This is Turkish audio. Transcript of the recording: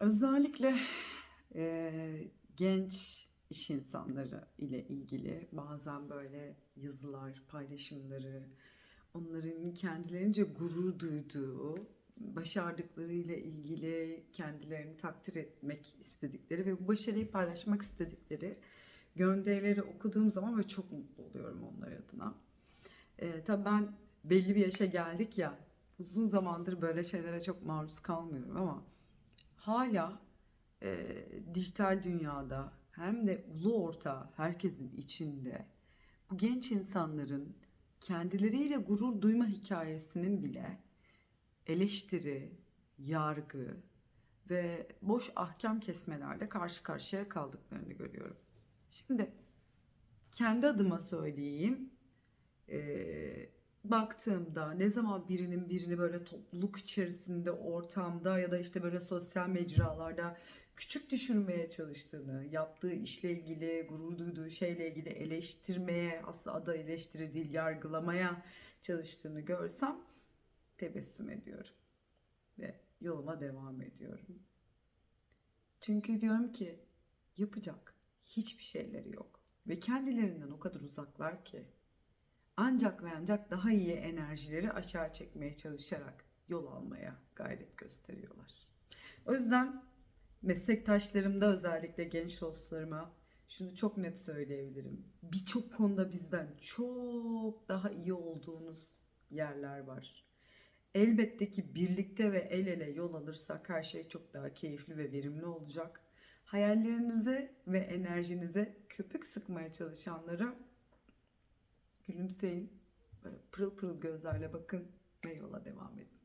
özellikle eee, genç iş insanları ile ilgili bazen böyle yazılar, paylaşımları, onların kendilerince gurur duyduğu, başardıklarıyla ilgili kendilerini takdir etmek istedikleri ve bu başarıyı paylaşmak istedikleri gönderileri okuduğum zaman böyle çok mutlu oluyorum onlar adına. Ee, tabii ben belli bir yaşa geldik ya, uzun zamandır böyle şeylere çok maruz kalmıyorum ama hala e, dijital dünyada hem de ulu orta herkesin içinde bu genç insanların kendileriyle gurur duyma hikayesinin bile eleştiri, yargı ve boş ahkam kesmelerle karşı karşıya kaldıklarını görüyorum. Şimdi kendi adıma söyleyeyim. Ee, baktığımda ne zaman birinin birini böyle topluluk içerisinde, ortamda ya da işte böyle sosyal mecralarda küçük düşürmeye çalıştığını, yaptığı işle ilgili, gurur duyduğu şeyle ilgili eleştirmeye, aslında adı eleştiri değil, yargılamaya çalıştığını görsem tebessüm ediyorum ve yoluma devam ediyorum. Çünkü diyorum ki yapacak hiçbir şeyleri yok ve kendilerinden o kadar uzaklar ki ancak ve ancak daha iyi enerjileri aşağı çekmeye çalışarak yol almaya gayret gösteriyorlar. O yüzden meslektaşlarımda özellikle genç dostlarıma şunu çok net söyleyebilirim. Birçok konuda bizden çok daha iyi olduğunuz yerler var. Elbette ki birlikte ve el ele yol alırsak her şey çok daha keyifli ve verimli olacak. Hayallerinize ve enerjinize köpük sıkmaya çalışanlara gülümseyin. Böyle pırıl pırıl gözlerle bakın ve yola devam edin.